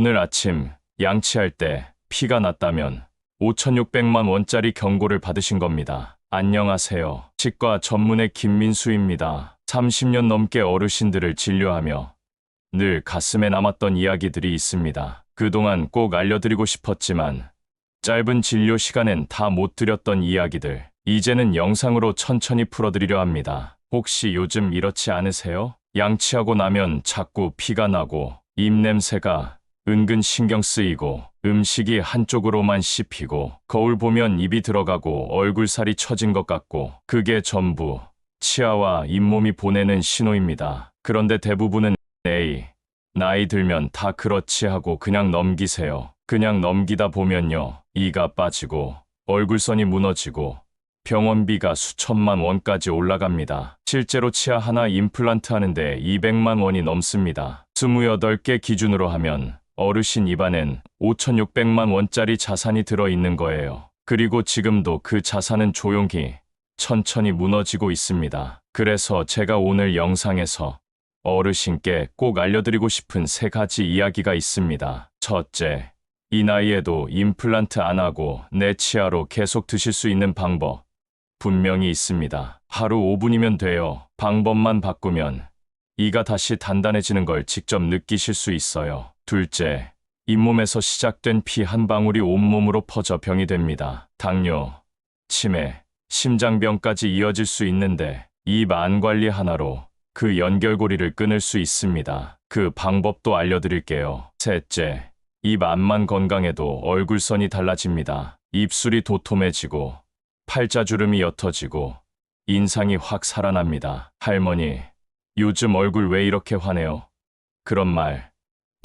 오늘 아침 양치할 때 피가 났다면 5,600만 원짜리 경고를 받으신 겁니다. 안녕하세요. 치과 전문의 김민수입니다. 30년 넘게 어르신들을 진료하며 늘 가슴에 남았던 이야기들이 있습니다. 그동안 꼭 알려드리고 싶었지만 짧은 진료 시간엔 다 못 드렸던 이야기들 이제는 영상으로 천천히 풀어드리려 합니다. 혹시 요즘 이렇지 않으세요? 양치하고 나면 자꾸 피가 나고 입냄새가 은근 신경 쓰이고 음식이 한쪽으로만 씹히고 거울 보면 입이 들어가고 얼굴살이 처진 것 같고 그게 전부 치아와 잇몸이 보내는 신호입니다. 그런데 대부분은 에이 나이 들면 다 그렇지 하고 그냥 넘기세요. 그냥 넘기다 보면요 이가 빠지고 얼굴선이 무너지고 병원비가 수천만 원까지 올라갑니다. 실제로 치아 하나 임플란트 하는데 200만 원이 넘습니다. 28개 기준으로 하면 어르신 입안엔 5,600만 원짜리 자산이 들어있는 거예요. 그리고 지금도 그 자산은 조용히 천천히 무너지고 있습니다. 그래서 제가 오늘 영상에서 어르신께 꼭 알려드리고 싶은 세 가지 이야기가 있습니다. 첫째, 이 나이에도 임플란트 안 하고 내 치아로 계속 드실 수 있는 방법 분명히 있습니다. 하루 5분이면 돼요. 방법만 바꾸면 이가 다시 단단해지는 걸 직접 느끼실 수 있어요. 둘째, 잇몸에서 시작된 피 한 방울이 온몸으로 퍼져 병이 됩니다. 당뇨, 치매, 심장병까지 이어질 수 있는데 입안 관리 하나로 그 연결고리를 끊을 수 있습니다. 그 방법도 알려드릴게요. 셋째, 입 안만 건강해도 얼굴선이 달라집니다. 입술이 도톰해지고 팔자주름이 옅어지고 인상이 확 살아납니다. 할머니, 요즘 얼굴 왜 이렇게 환해요? 그런 말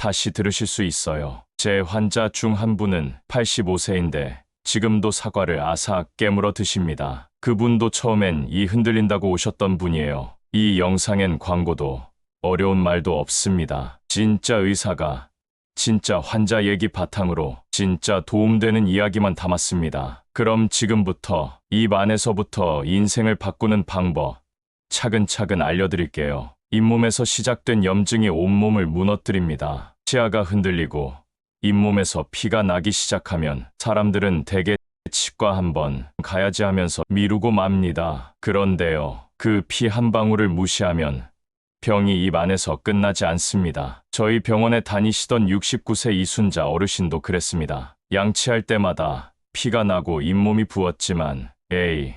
다시 들으실 수 있어요. 제 환자 중 한 분은 85세인데 지금도 사과를 아삭 깨물어 드십니다. 그분도 처음엔 이 흔들린다고 오셨던 분이에요. 이 영상엔 광고도 어려운 말도 없습니다. 진짜 의사가 진짜 환자 얘기 바탕으로 진짜 도움되는 이야기만 담았습니다. 그럼 지금부터 입 안에서부터 인생을 바꾸는 방법 차근차근 알려드릴게요. 잇몸에서 시작된 염증이 온몸을 무너뜨립니다. 치아가 흔들리고 잇몸에서 피가 나기 시작하면 사람들은 대개 치과 한번 가야지 하면서 미루고 맙니다. 그런데요. 그 피 한 방울을 무시하면 병이 입 안에서 끝나지 않습니다. 저희 병원에 다니시던 69세 이순자 어르신도 그랬습니다. 양치할 때마다 피가 나고 잇몸이 부었지만 에이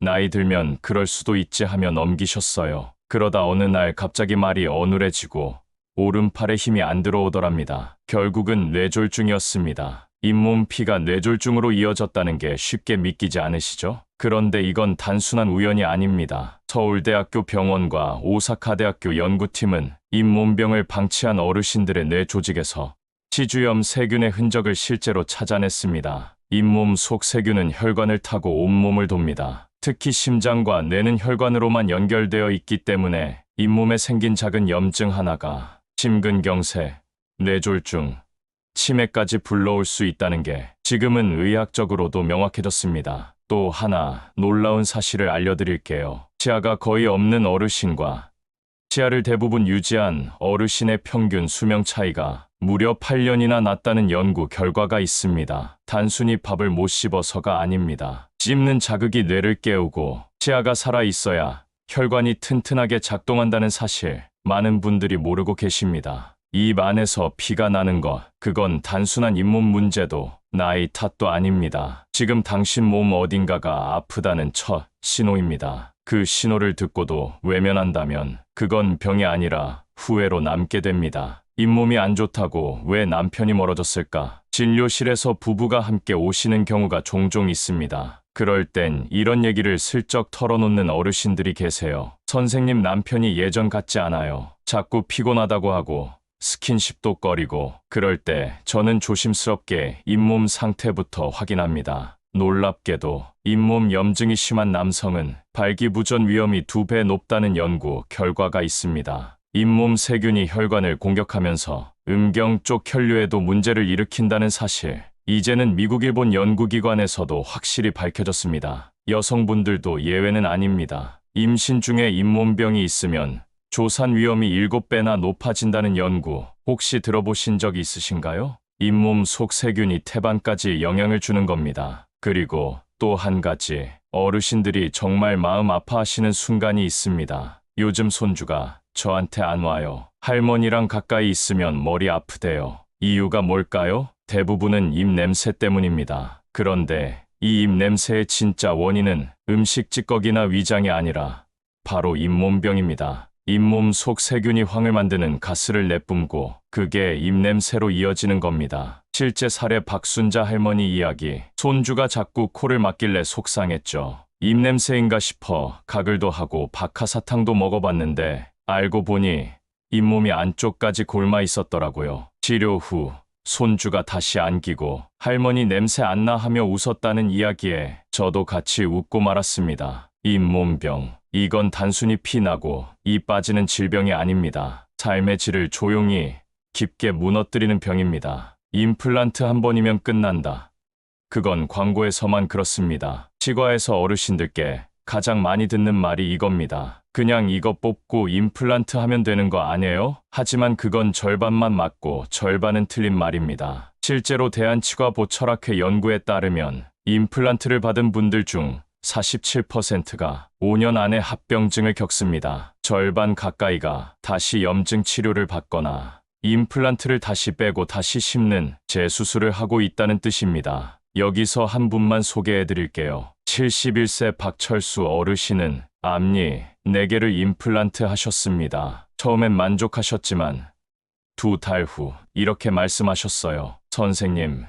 나이 들면 그럴 수도 있지 하며 넘기셨어요. 그러다 어느 날 갑자기 말이 어눌해지고 오른팔에 힘이 안 들어오더랍니다. 결국은 뇌졸중이었습니다. 잇몸 피가 뇌졸중으로 이어졌다는 게 쉽게 믿기지 않으시죠? 그런데 이건 단순한 우연이 아닙니다. 서울대학교 병원과 오사카대학교 연구팀은 잇몸병을 방치한 어르신들의 뇌 조직에서 치주염 세균의 흔적을 실제로 찾아냈습니다. 잇몸 속 세균은 혈관을 타고 온몸을 돕니다. 특히 심장과 뇌는 혈관으로만 연결되어 있기 때문에 잇몸에 생긴 작은 염증 하나가 심근경색, 뇌졸중, 치매까지 불러올 수 있다는 게 지금은 의학적으로도 명확해졌습니다. 또 하나 놀라운 사실을 알려드릴게요. 치아가 거의 없는 어르신과 치아를 대부분 유지한 어르신의 평균 수명 차이가 무려 8년이나 났다는 연구 결과가 있습니다. 단순히 밥을 못 씹어서가 아닙니다. 씹는 자극이 뇌를 깨우고 치아가 살아 있어야 혈관이 튼튼하게 작동한다는 사실 많은 분들이 모르고 계십니다. 입 안에서 피가 나는 것, 그건 단순한 잇몸 문제도 나이 탓도 아닙니다. 지금 당신 몸 어딘가가 아프다는 첫 신호입니다. 그 신호를 듣고도 외면한다면 그건 병이 아니라 후회로 남게 됩니다. 잇몸이 안 좋다고 왜 남편이 멀어졌을까? 진료실에서 부부가 함께 오시는 경우가 종종 있습니다. 그럴 땐 이런 얘기를 슬쩍 털어놓는 어르신들이 계세요. 선생님 남편이 예전 같지 않아요. 자꾸 피곤하다고 하고 스킨십도 꺼리고 그럴 때 저는 조심스럽게 잇몸 상태부터 확인합니다. 놀랍게도 잇몸 염증이 심한 남성은 발기부전 위험이 두 배 높다는 연구 결과가 있습니다. 잇몸 세균이 혈관을 공격하면서 음경 쪽 혈류에도 문제를 일으킨다는 사실. 이제는 미국 일본 연구기관에서도 확실히 밝혀졌습니다. 여성분들도 예외는 아닙니다. 임신 중에 잇몸병이 있으면 조산 위험이 7배나 높아진다는 연구 혹시 들어보신 적 있으신가요? 잇몸 속 세균이 태반까지 영향을 주는 겁니다. 그리고 또 한 가지 어르신들이 정말 마음 아파하시는 순간이 있습니다. 요즘 손주가 저한테 안 와요. 할머니랑 가까이 있으면 머리 아프대요. 이유가 뭘까요? 대부분은 입 냄새 때문입니다. 그런데 이 입 냄새의 진짜 원인은 음식 찌꺼기나 위장이 아니라 바로 잇몸병입니다. 잇몸 속 세균이 황을 만드는 가스를 내뿜고 그게 입냄새로 이어지는 겁니다. 실제 사례 박순자 할머니 이야기. 손주가 자꾸 코를 막길래 속상했죠. 입냄새인가 싶어 가글도 하고 박하사탕도 먹어봤는데 알고 보니 잇몸이 안쪽까지 골마 있었더라고요. 치료 후 손주가 다시 안기고 할머니 냄새 안 나 하며 웃었다는 이야기에 저도 같이 웃고 말았습니다. 잇몸병. 이건 단순히 피 나고 이 빠지는 질병이 아닙니다. 삶의 질을 조용히 깊게 무너뜨리는 병입니다. 임플란트 한 번이면 끝난다. 그건 광고에서만 그렇습니다. 치과에서 어르신들께 가장 많이 듣는 말이 이겁니다. 그냥 이거 뽑고 임플란트 하면 되는 거 아니에요? 하지만 그건 절반만 맞고 절반은 틀린 말입니다. 실제로 대한치과보 철학회 연구에 따르면 임플란트를 받은 분들 중 47%가 5년 안에 합병증을 겪습니다. 절반 가까이가 다시 염증 치료를 받거나 임플란트를 다시 빼고 다시 심는 재수술을 하고 있다는 뜻입니다. 여기서 한 분만 소개해 드릴게요. 71세 박철수 어르신은 앞니 4개를 임플란트 하셨습니다. 처음엔 만족하셨지만 두 달 후 이렇게 말씀하셨어요. 선생님,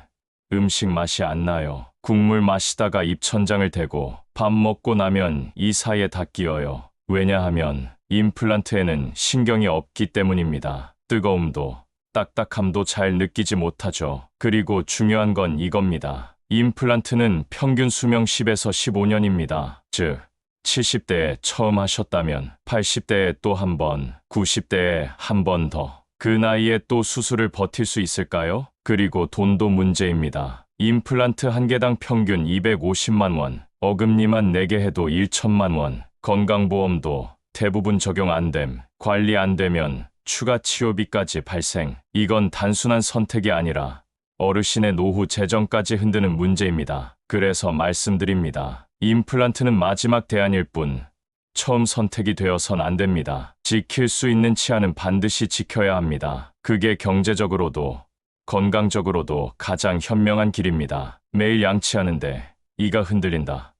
음식 맛이 안 나요. 국물 마시다가 입천장을 대고 밥 먹고 나면 이 사이에 다 끼어요. 왜냐하면 임플란트에는 신경이 없기 때문입니다. 뜨거움도 딱딱함도 잘 느끼지 못하죠. 그리고 중요한 건 이겁니다. 임플란트는 평균 수명 10에서 15년입니다. 즉, 70대에 처음 하셨다면 80대에 또 한 번, 90대에 한 번 더. 그 나이에 또 수술을 버틸 수 있을까요? 그리고 돈도 문제입니다. 임플란트 한 개당 평균 250만 원, 어금니만 4개 해도 1천만 원, 건강보험도 대부분 적용 안 됨, 관리 안 되면 추가 치료비까지 발생. 이건 단순한 선택이 아니라 어르신의 노후 재정까지 흔드는 문제입니다. 그래서 말씀드립니다. 임플란트는 마지막 대안일 뿐 처음 선택이 되어선 안 됩니다. 지킬 수 있는 치아는 반드시 지켜야 합니다. 그게 경제적으로도 건강적으로도 가장 현명한 길입니다. 매일 양치하는데 이가 흔들린다.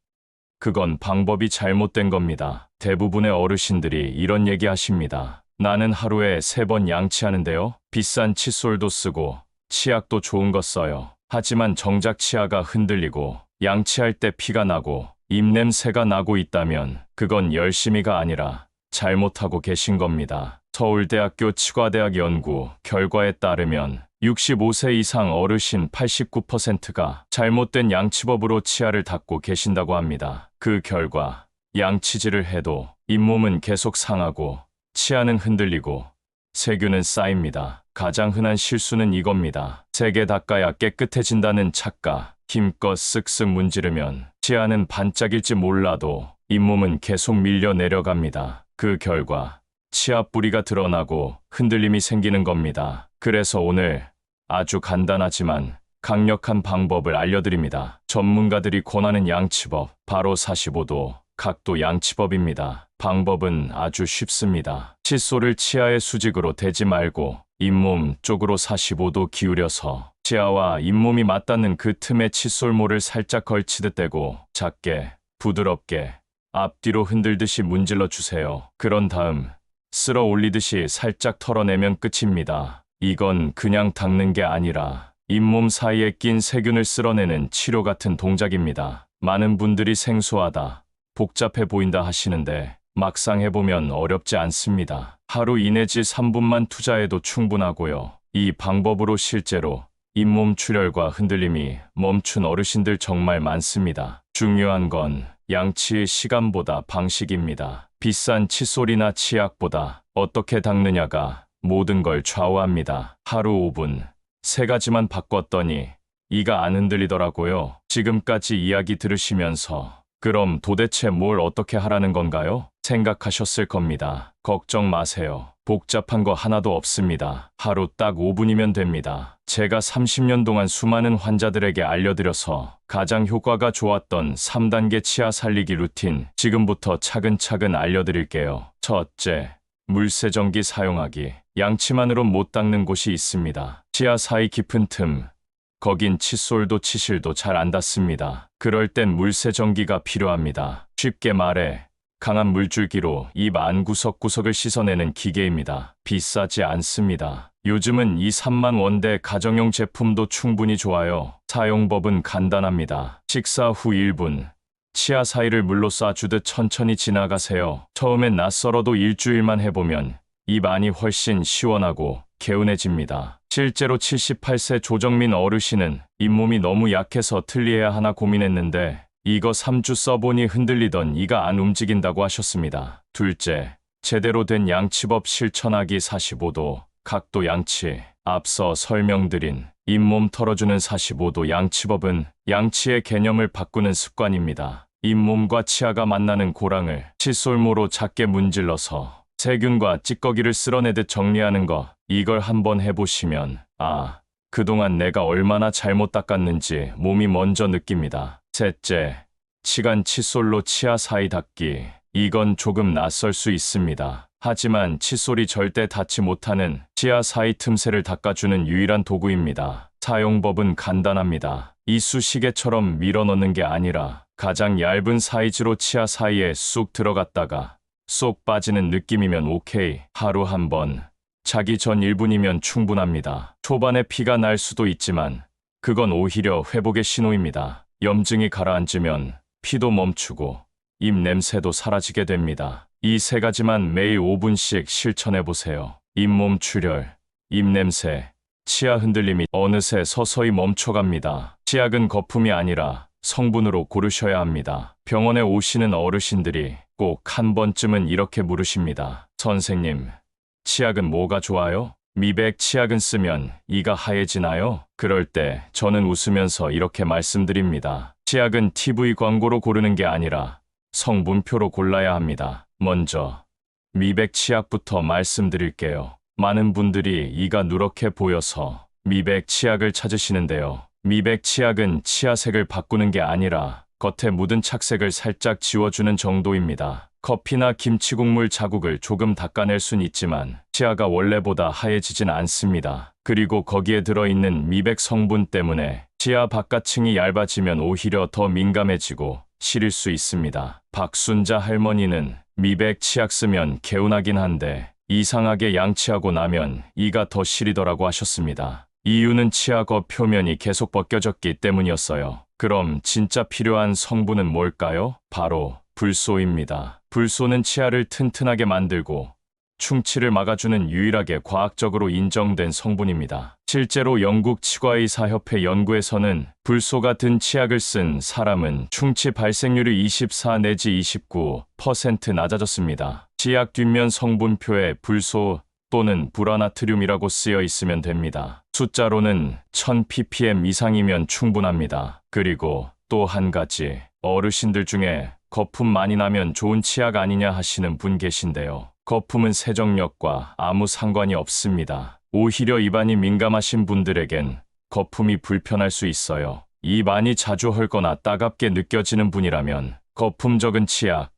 그건 방법이 잘못된 겁니다. 대부분의 어르신들이 이런 얘기 하십니다. 나는 하루에 세 번 양치하는데요. 비싼 칫솔도 쓰고 치약도 좋은 거 써요. 하지만 정작 치아가 흔들리고 양치할 때 피가 나고 입냄새가 나고 있다면 그건 열심히가 아니라 잘못하고 계신 겁니다. 서울대학교 치과대학 연구 결과에 따르면 65세 이상 어르신 89%가 잘못된 양치법으로 치아를 닦고 계신다고 합니다. 그 결과 양치질을 해도 잇몸은 계속 상하고 치아는 흔들리고 세균은 쌓입니다. 가장 흔한 실수는 이겁니다. 세개 닦아야 깨끗해진다는 착각. 힘껏 쓱쓱 문지르면 치아는 반짝일지 몰라도 잇몸은 계속 밀려 내려갑니다. 그 결과 치아 뿌리가 드러나고 흔들림이 생기는 겁니다. 그래서 오늘 아주 간단하지만 강력한 방법을 알려드립니다. 전문가들이 권하는 양치법, 바로 45도 각도 양치법입니다. 방법은 아주 쉽습니다. 칫솔을 치아의 수직으로 대지 말고 잇몸 쪽으로 45도 기울여서 치아와 잇몸이 맞닿는 그 틈에 칫솔모를 살짝 걸치듯 대고 작게, 부드럽게 앞뒤로 흔들듯이 문질러 주세요. 그런 다음 쓸어 올리듯이 살짝 털어내면 끝입니다. 이건 그냥 닦는 게 아니라 잇몸 사이에 낀 세균을 쓸어내는 치료 같은 동작입니다. 많은 분들이 생소하다, 복잡해 보인다 하시는데 막상 해보면 어렵지 않습니다. 하루 이내지 3분만 투자해도 충분하고요. 이 방법으로 실제로 잇몸 출혈과 흔들림이 멈춘 어르신들 정말 많습니다. 중요한 건 양치의 시간보다 방식입니다. 비싼 칫솔이나 치약보다 어떻게 닦느냐가 모든 걸 좌우합니다. 하루 5분, 세 가지만 바꿨더니 이가 안 흔들리더라고요. 지금까지 이야기 들으시면서 그럼 도대체 뭘 어떻게 하라는 건가요? 생각하셨을 겁니다. 걱정 마세요. 복잡한 거 하나도 없습니다. 하루 딱 5분이면 됩니다. 제가 30년 동안 수많은 환자들에게 알려드려서 가장 효과가 좋았던 3단계 치아 살리기 루틴 지금부터 차근차근 알려드릴게요. 첫째, 물세정기 사용하기. 양치만으로 못 닦는 곳이 있습니다. 치아 사이 깊은 틈. 거긴 칫솔도 치실도 잘 안 닿습니다. 그럴 땐 물세정기가 필요합니다. 쉽게 말해 강한 물줄기로 입 안 구석구석을 씻어내는 기계입니다. 비싸지 않습니다. 요즘은 2, 3만 원대 가정용 제품도 충분히 좋아요. 사용법은 간단합니다. 식사 후 1분. 치아 사이를 물로 쏴주듯 천천히 지나가세요. 처음엔 낯설어도 일주일만 해보면 입 안이 훨씬 시원하고 개운해집니다. 실제로 78세 조정민 어르신은 잇몸이 너무 약해서 틀리해야 하나 고민했는데 이거 3주 써보니 흔들리던 이가 안 움직인다고 하셨습니다. 둘째, 제대로 된 양치법 실천하기 45도 각도 양치 앞서 설명드린 잇몸 털어주는 45도 양치법은 양치의 개념을 바꾸는 습관입니다. 잇몸과 치아가 만나는 고랑을 칫솔모로 작게 문질러서 세균과 찌꺼기를 쓸어내듯 정리하는 거 이걸 한번 해보시면 아 그동안 내가 얼마나 잘못 닦았는지 몸이 먼저 느낍니다. 셋째, 치간 칫솔로 치아 사이 닦기. 이건 조금 낯설 수 있습니다. 하지만 칫솔이 절대 닿지 못하는 치아 사이 틈새를 닦아주는 유일한 도구입니다. 사용법은 간단합니다. 이쑤시개처럼 밀어넣는 게 아니라 가장 얇은 사이즈로 치아 사이에 쑥 들어갔다가 쏙 빠지는 느낌이면 오케이. 하루 한 번. 자기 전 1분이면 충분합니다. 초반에 피가 날 수도 있지만 그건 오히려 회복의 신호입니다. 염증이 가라앉으면 피도 멈추고 입 냄새도 사라지게 됩니다. 이 세 가지만 매일 5분씩 실천해 보세요. 잇몸 출혈, 입 냄새, 치아 흔들림이 어느새 서서히 멈춰갑니다. 치약은 거품이 아니라 성분으로 고르셔야 합니다. 병원에 오시는 어르신들이 꼭 한 번쯤은 이렇게 물으십니다. 선생님, 치약은 뭐가 좋아요? 미백 치약은 쓰면 이가 하얘지나요? 그럴 때 저는 웃으면서 이렇게 말씀드립니다. 치약은 TV 광고로 고르는 게 아니라 성분표로 골라야 합니다. 먼저 미백 치약부터 말씀드릴게요. 많은 분들이 이가 누렇게 보여서 미백 치약을 찾으시는데요. 미백 치약은 치아색을 바꾸는 게 아니라 겉에 묻은 착색을 살짝 지워주는 정도입니다. 커피나 김치 국물 자국을 조금 닦아낼 순 있지만 치아가 원래보다 하얘지진 않습니다. 그리고 거기에 들어있는 미백 성분 때문에 치아 바깥층이 얇아지면 오히려 더 민감해지고 시릴 수 있습니다. 박순자 할머니는 미백 치약 쓰면 개운하긴 한데 이상하게 양치하고 나면 이가 더 시리더라고 하셨습니다. 이유는 치아 겉 표면이 계속 벗겨졌기 때문이었어요. 그럼 진짜 필요한 성분은 뭘까요? 바로 불소입니다. 불소는 치아를 튼튼하게 만들고 충치를 막아주는 유일하게 과학적으로 인정된 성분입니다. 실제로 영국 치과의사협회 연구에서는 불소가 든 치약을 쓴 사람은 충치 발생률이 24 내지 29% 낮아졌습니다. 치약 뒷면 성분표에 불소 또는 불화나트륨이라고 쓰여 있으면 됩니다. 숫자로는 1000ppm 이상이면 충분합니다. 그리고 또 한 가지 어르신들 중에 거품 많이 나면 좋은 치약 아니냐 하시는 분 계신데요. 거품은 세정력과 아무 상관이 없습니다. 오히려 입안이 민감하신 분들에겐 거품이 불편할 수 있어요. 입 안이 자주 헐거나 따갑게 느껴지는 분이라면 거품 적은 치약,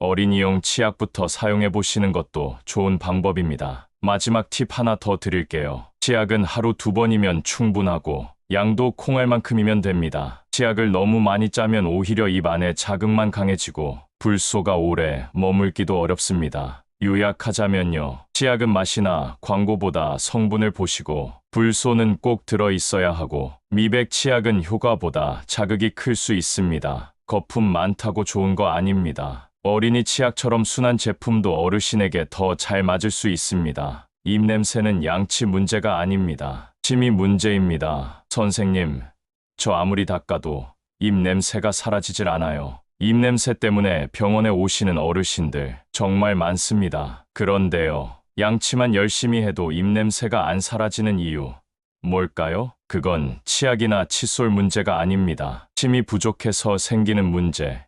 어린이용 치약부터 사용해 보시는 것도 좋은 방법입니다. 마지막 팁 하나 더 드릴게요. 치약은 하루 두 번이면 충분하고 양도 콩알만큼이면 됩니다. 치약을 너무 많이 짜면 오히려 입 안에 자극만 강해지고 불소가 오래 머물기도 어렵습니다. 요약하자면요. 치약은 맛이나 광고보다 성분을 보시고 불소는 꼭 들어 있어야 하고 미백 치약은 효과보다 자극이 클 수 있습니다. 거품 많다고 좋은 거 아닙니다. 어린이 치약처럼 순한 제품도 어르신에게 더 잘 맞을 수 있습니다. 입 냄새는 양치 문제가 아닙니다. 침이 문제입니다. 선생님, 저 아무리 닦아도 입 냄새가 사라지질 않아요. 입 냄새 때문에 병원에 오시는 어르신들 정말 많습니다. 그런데요, 양치만 열심히 해도 입 냄새가 안 사라지는 이유 뭘까요? 그건 치약이나 칫솔 문제가 아닙니다. 침이 부족해서 생기는 문제.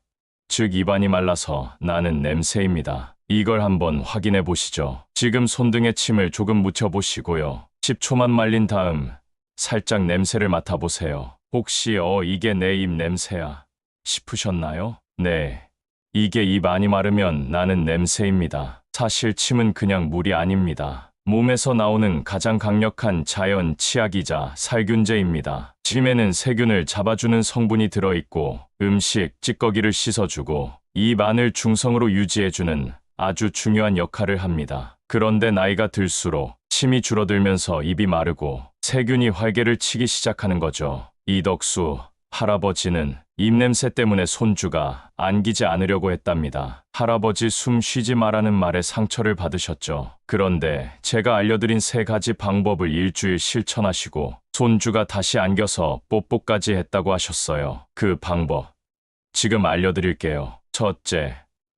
즉 입안이 말라서 나는 냄새입니다. 이걸 한번 확인해 보시죠. 지금 손등에 침을 조금 묻혀 보시고요. 10초만 말린 다음 살짝 냄새를 맡아 보세요. 혹시 어 이게 내 입 냄새야 싶으셨나요? 네. 이게 입 안이 마르면 나는 냄새입니다. 사실 침은 그냥 물이 아닙니다. 몸에서 나오는 가장 강력한 자연 치약이자 살균제입니다. 침에는 세균을 잡아주는 성분이 들어있고 음식, 찌꺼기를 씻어주고 입 안을 중성으로 유지해주는 아주 중요한 역할을 합니다. 그런데 나이가 들수록 침이 줄어들면서 입이 마르고 세균이 활개를 치기 시작하는 거죠. 이덕수 할아버지는 입냄새 때문에 손주가 안기지 않으려고 했답니다. 할아버지 숨 쉬지 마라는 말에 상처를 받으셨죠. 그런데 제가 알려드린 세 가지 방법을 일주일 실천하시고 손주가 다시 안겨서 뽀뽀까지 했다고 하셨어요. 그 방법 지금 알려드릴게요. 첫째,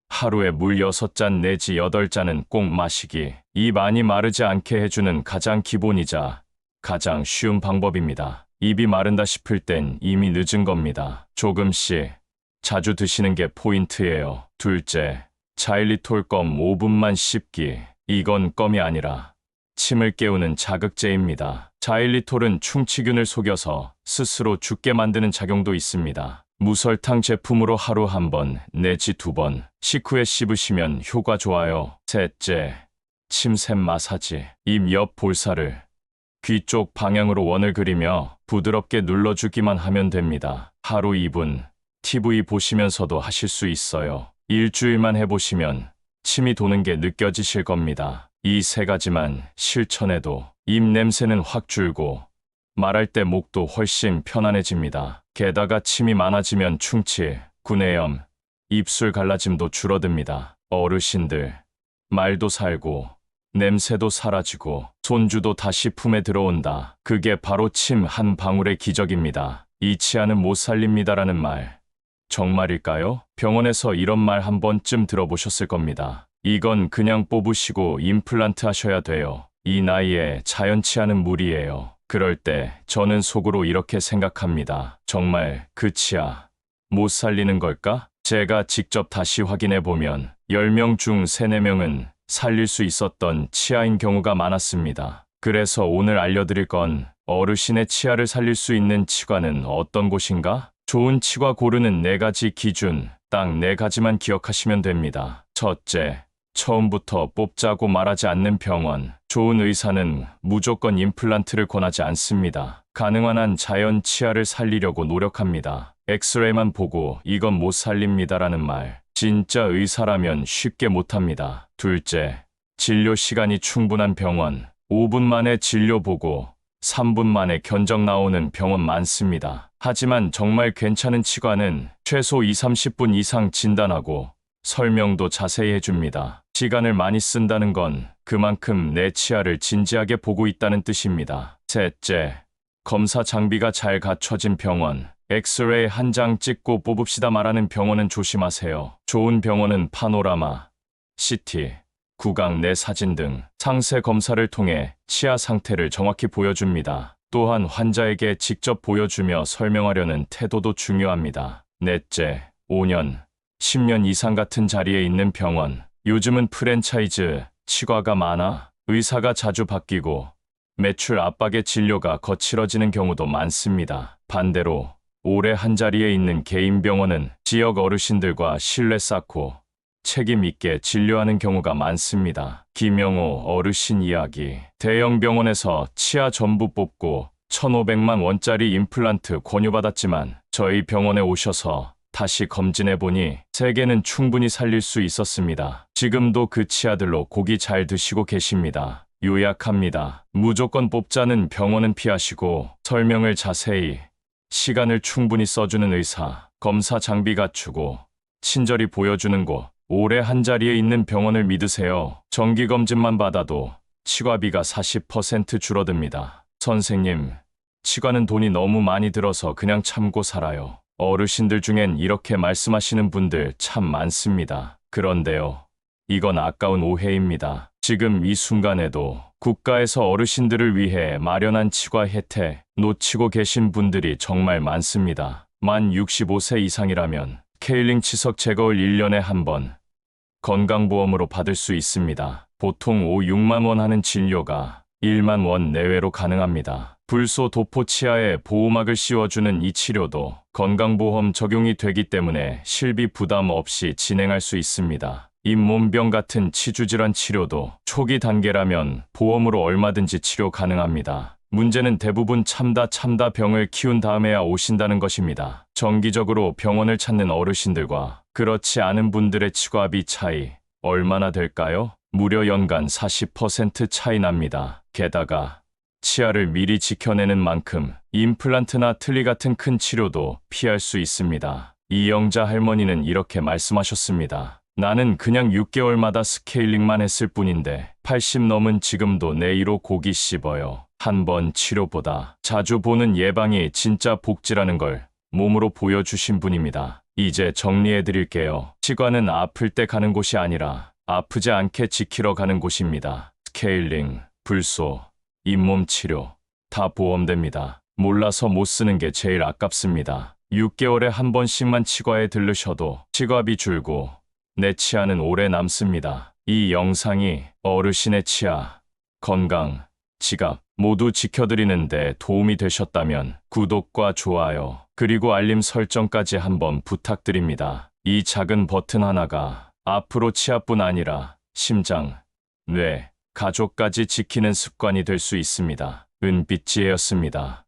하루에 물 6잔 내지 8잔은 꼭 마시기. 입 안이 마르지 않게 해주는 가장 기본이자 가장 쉬운 방법입니다. 입이 마른다 싶을 땐 이미 늦은 겁니다. 조금씩 자주 드시는 게 포인트예요. 둘째, 자일리톨 껌 5분만 씹기. 이건 껌이 아니라 침을 깨우는 자극제입니다. 자일리톨은 충치균을 속여서 스스로 죽게 만드는 작용도 있습니다. 무설탕 제품으로 하루 한 번 내지 두 번 식후에 씹으시면 효과 좋아요. 셋째, 침샘 마사지. 입 옆 볼살을 귀 쪽 방향으로 원을 그리며 부드럽게 눌러주기만 하면 됩니다. 하루 2분 TV 보시면서도 하실 수 있어요. 일주일만 해보시면 침이 도는 게 느껴지실 겁니다. 이 세 가지만 실천해도 입 냄새는 확 줄고 말할 때 목도 훨씬 편안해집니다. 게다가 침이 많아지면 충치, 구내염, 입술 갈라짐도 줄어듭니다. 어르신들, 말도 살고, 냄새도 사라지고, 손주도 다시 품에 들어온다. 그게 바로 침 한 방울의 기적입니다. 이 치아는 못 살립니다라는 말. 정말일까요? 병원에서 이런 말 한 번쯤 들어보셨을 겁니다. 이건 그냥 뽑으시고 임플란트 하셔야 돼요. 이 나이에 자연 치아는 무리예요. 그럴 때 저는 속으로 이렇게 생각합니다. 정말 그 치아 못 살리는 걸까? 제가 직접 다시 확인해 보면 10명 중 3, 4명은 살릴 수 있었던 치아인 경우가 많았습니다. 그래서 오늘 알려드릴 건 어르신의 치아를 살릴 수 있는 치과는 어떤 곳인가? 좋은 치과 고르는 네 가지 기준, 딱 네 가지만 기억하시면 됩니다. 첫째, 처음부터 뽑자고 말하지 않는 병원. 좋은 의사는 무조건 임플란트를 권하지 않습니다. 가능한 한 자연 치아를 살리려고 노력합니다. 엑스레이만 보고 이건 못 살립니다라는 말. 진짜 의사라면 쉽게 못합니다. 둘째, 진료 시간이 충분한 병원. 5분 만에 진료 보고 3분 만에 견적 나오는 병원 많습니다. 하지만 정말 괜찮은 치과는 최소 2, 30분 이상 진단하고 설명도 자세히 해줍니다. 시간을 많이 쓴다는 건 그만큼 내 치아를 진지하게 보고 있다는 뜻입니다. 셋째, 검사 장비가 잘 갖춰진 병원. 엑스레이 한 장 찍고 뽑읍시다 말하는 병원은 조심하세요. 좋은 병원은 파노라마, CT, 구강 내 사진 등 상세 검사를 통해 치아 상태를 정확히 보여줍니다. 또한 환자에게 직접 보여주며 설명하려는 태도도 중요합니다. 넷째, 5년, 10년 이상 같은 자리에 있는 병원. 요즘은 프랜차이즈, 치과가 많아 의사가 자주 바뀌고 매출 압박의 진료가 거칠어지는 경우도 많습니다. 반대로 오래 한 자리에 있는 개인 병원은 지역 어르신들과 신뢰 쌓고 책임 있게 진료하는 경우가 많습니다. 김영호 어르신 이야기. 대형 병원에서 치아 전부 뽑고 1,500만 원짜리 임플란트 권유받았지만 저희 병원에 오셔서 다시 검진해 보니 세 개는 충분히 살릴 수 있었습니다. 지금도 그 치아들로 고기 잘 드시고 계십니다. 요약합니다. 무조건 뽑자는 병원은 피하시고 설명을 자세히 시간을 충분히 써주는 의사, 검사 장비 갖추고 친절히 보여주는 곳, 오래 한 자리에 있는 병원을 믿으세요. 정기검진만 받아도 치과비가 40% 줄어듭니다. 선생님, 치과는 돈이 너무 많이 들어서 그냥 참고 살아요. 어르신들 중엔 이렇게 말씀하시는 분들 참 많습니다. 그런데요. 이건 아까운 오해입니다. 지금 이 순간에도 국가에서 어르신들을 위해 마련한 치과 혜택 놓치고 계신 분들이 정말 많습니다. 만 65세 이상이라면 케일링 치석 제거를 1년에 한 번 건강보험으로 받을 수 있습니다. 보통 5, 6만 원 하는 진료가 1만 원 내외로 가능합니다. 불소 도포 치아에 보호막을 씌워주는 이 치료도 건강보험 적용이 되기 때문에 실비 부담 없이 진행할 수 있습니다. 잇몸병 같은 치주질환 치료도 초기 단계라면 보험으로 얼마든지 치료 가능합니다. 문제는 대부분 참다 참다 병을 키운 다음에야 오신다는 것입니다. 정기적으로 병원을 찾는 어르신들과 그렇지 않은 분들의 치과비 차이 얼마나 될까요? 무려 연간 40% 차이 납니다. 게다가 치아를 미리 지켜내는 만큼 임플란트나 틀니 같은 큰 치료도 피할 수 있습니다. 이영자 할머니는 이렇게 말씀하셨습니다. 나는 그냥 6개월마다 스케일링만 했을 뿐인데 80 넘은 지금도 내 이로 고기 씹어요. 한 번 치료보다 자주 보는 예방이 진짜 복지라는 걸 몸으로 보여주신 분입니다. 이제 정리해 드릴게요. 치과는 아플 때 가는 곳이 아니라 아프지 않게 지키러 가는 곳입니다. 스케일링, 불소, 잇몸 치료 다 보험됩니다. 몰라서 못 쓰는 게 제일 아깝습니다. 6개월에 한 번씩만 치과에 들르셔도 치과비 줄고 내 치아는 오래 남습니다. 이 영상이 어르신의 치아, 건강, 지갑 모두 지켜드리는데 도움이 되셨다면 구독과 좋아요, 그리고 알림 설정까지 한번 부탁드립니다. 이 작은 버튼 하나가 앞으로 치아뿐 아니라 심장, 뇌, 가족까지 지키는 습관이 될 수 있습니다. 은빛지혜였습니다.